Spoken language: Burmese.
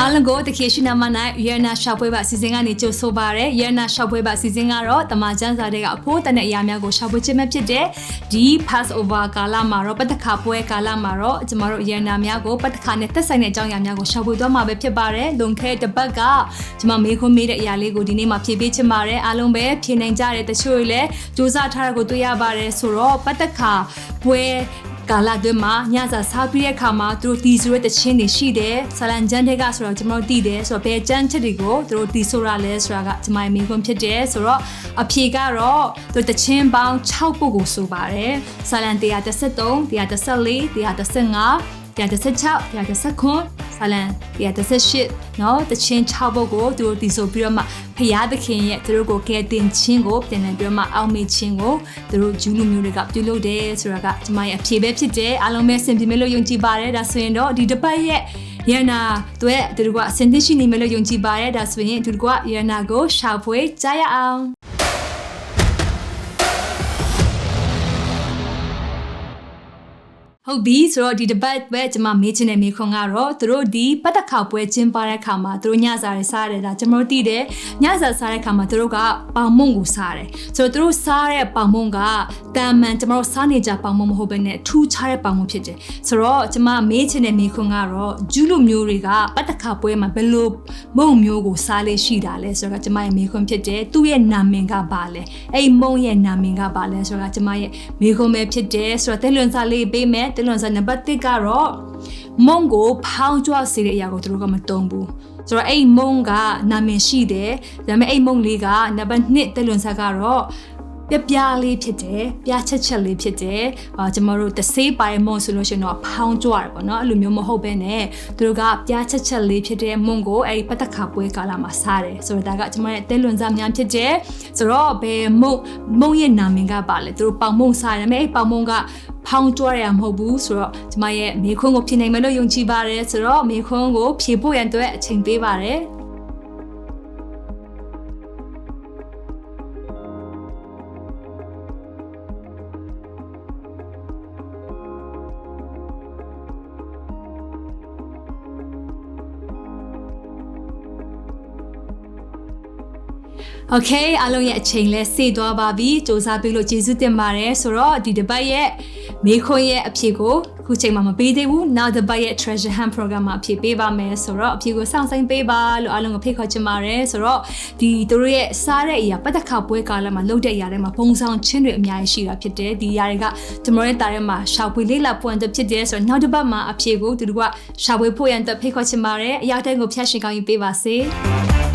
အားလုံးကိုတခေရှိနာမ၌ရန်နာရှောက်ပွဲပါအစီအစဉ်ကနေကြိုဆိုပါရယ်ရန်နာရှောက်ပွဲပါအစီအစဉ်ကတော့တမန်ကျန်းစာတွေကအဖို့တနဲ့အရာများကိုရှောက်ပွဲခြင်းမဲ့ဖြစ်တဲ့ဒီ pass over ကာလမှာတော့ပတ်သက်ခါပွဲကာလမှာတော့ကျမတို့ရန်နာများကိုပတ်သက်ခါနဲ့သက်ဆိုင်တဲ့အကြောင်းအရာများကိုရှောက်ပွဲသွားမှာပဲဖြစ်ပါတယ်လွန်ခဲ့တဲ့ပတ်ကကျမမေးခွန်းမေးတဲ့အရာလေးကိုဒီနေ့မှာဖြေပေးချင်ပါတယ်အားလုံးပဲဖြေနိုင်ကြတဲ့တချို့တွေလည်းစူးစမ်းထားတာကိုတွေ့ရပါတယ်ဆိုတော့ပတ်သက်ခါပွဲ ကာလအတွင်းမှာညစာစားပြီးတဲ့အခါမှာသူတို့တီဆိုတဲ့တခြင်းတွေရှိတယ်ဆလန်ဂျန်တဲ့ကဆိုတော့ကျွန်တော်တို့တည်တယ်ဆိုတော့ဘယ်ကျန်းချက်တွေကိုသူတို့တီဆိုတာလဲဆိုတာကကျွန်မရဲ့မိခွန်းဖြစ်တယ်ဆိုတော့အဖြေကတော့သူတခြင်းပေါင်း6ပုတ်ကိုဆိုပါတယ်ဆလန်133 134 135 116 119ဆာလံ118နော်တချင်း6ပုတ်ကိုသူတို့ဒီဆိုပြီးတော့မှဖရာသခင်ရဲ့သူတို့ကိုကယ်တင်ခြင်းကိုပြန်လည်ပြီးတော့မှအောင်မေ့ခြင်းကိုသူတို့ဂျူးလူမျိုးတွေကပြုလုပ်တယ်ဆိုတာကကျွန်မရဲ့အဖြေပဲဖြစ်တယ်အားလုံးပဲဆင်ပြေမယ်လို့ယုံကြည်ပါတယ်ဒါဆိုရင်တော့ဒီတစ်ပတ်ရဲ့ယန္နာတို့ရဲ့သူတို့ကအစင်သိရှိနေမယ်လို့ယုံကြည်ပါတယ်ဒါဆိုရင်သူတို့ကယန္နာကိုရှာဖွေကြရအောင် ဟုတ်ပြီဆိုတော့ဒီတပတ်ပဲကျွန်မမေးချင်တဲ့မေးခွန်းကတော့သူတို့ဒီပတ်သက်ခါပွဲကျင်းပတဲ့ခါမှာသူတို့ညစာတွေစားတယ်ဒါကျွန်တော်တို့သိတယ်ညစာစားတဲ့ခါမှာသူတို့ကပေါင်မုံကိုစားတယ်ဆိုတော့သူတို့စားတဲ့ပေါင်မုံကတာမန်ကျွန်တော်တို့စားနေကြပေါင်မုံမဟုတ်ဘဲနဲ့ထူးခြားတဲ့ပေါင်မုံဖြစ်တယ်ဆိုတော့ကျွန်မမေးချင်တဲ့မေးခွန်းကတော့ဂျူးလူမျိုးတွေကပတ်သက်ခါပွဲမှာဘယ်လိုမုံမျိုးကိုစားလေးရှိတာလဲဆိုတော့ကျွန်မရဲ့မေးခွန်းဖြစ်တယ်သူ့ရဲ့နာမည်ကဘာလဲအဲ့မုံရဲ့နာမည်ကဘာလဲဆိုတော့ကျွန်မရဲ့မေးခွန်းပဲဖြစ်တယ်ဆိုတော့တဲလွန်စားလေးပေးမယ်တဲလွန်စားနံပါတ်1ကတော့မုံကိုဖောင်းကြွစေတဲ့အရာကိုသူတို့ကမတုံးဘူးဆိုတော့အဲ့မုံကနာမည်ရှိတယ်ဒါပေမဲ့အဲ့မုံလေးကနံပါတ်2တဲလွန်စားကတော့ပြပြလေးဖြစ်တယ်ပြချက်ချက်လေးဖြစ်တယ်အာကျွန်တော်တို့တဆေးပိုင်မုံဆိုလို့ရှိရင်တော့ဖောင်းကြွတယ်ပေါ့နော်အဲ့လိုမျိုးမဟုတ်ဘဲနဲ့သူတို့ကပြချက်ချက်လေးဖြစ်တဲ့မုံကိုအဲ့ဒီပတ်သက်ခါပွဲကာလမှာစားတယ်ဆိုတော့ဒါကကျွန်တော်ရဲ့တဲလွန်စားများဖြစ်တယ်ဆိုတော့ဘယ်မုံမုံရဲ့နာမည်ကပါလဲသူတို့ပေါင်မုံစားတယ်ဒါပေမဲ့အဲ့ပေါင်မုံက ဖောင်းကြွရမှာမဟုတ်ဘူးဆိုတော့ကျွန်မရဲ့မေခွန်းကိုဖြေနိုင်မယ်လို့ယုံကြည်ပါတယ်ဆိုတော့မေခွန်းကိုဖြေဖို့ရန်အတွက်အချိန်ပေးပါတယ် ။ Okay အားလုံးရဲ့အချိန်လဲစေသွားပါပြီ။စူးစမ်းပြီးလို့ကျေးဇူးတင်ပါတယ်။ဆိုတော့ဒီတစ်ပတ်ရဲ့မေခွန်းရဲ့အဖြစ်ကိုခုချိန်မှာမပေးသေးဘူး။နောက်တစ်ပတ်ရဲ့ Treasure Hunt Program မှာအဖြစ်ပေးပါမယ်။ဆိုတော့အဖြစ်ကိုစောင့်ဆိုင်းပေးပါလို့အားလုံးကိုဖိတ်ခေါ်ချင်ပါတယ်။ဆိုတော့ဒီတို့ရဲ့စားတဲ့အရာပတ်သက်ခပွဲကာလမှာလုပ်တဲ့အရာတွေမှာပုံဆောင်ချင်းတွေအများကြီးရှိတာဖြစ်တယ်။ဒီအရာတွေကကျွန်တော်ရဲ့တာရဲမှာရှာဖွေလေးလာပွင့်တဲ့ဖြစ်တယ်ဆိုတော့နောက်တစ်ပတ်မှာအဖြစ်ကိုသူတို့ကရှာဖွေဖို့ရန်အတွက်ဖိတ်ခေါ်ချင်ပါတယ်။အရာတိုင်းကိုဖျက်ရှင်ကောင်းယူပေးပါစေ။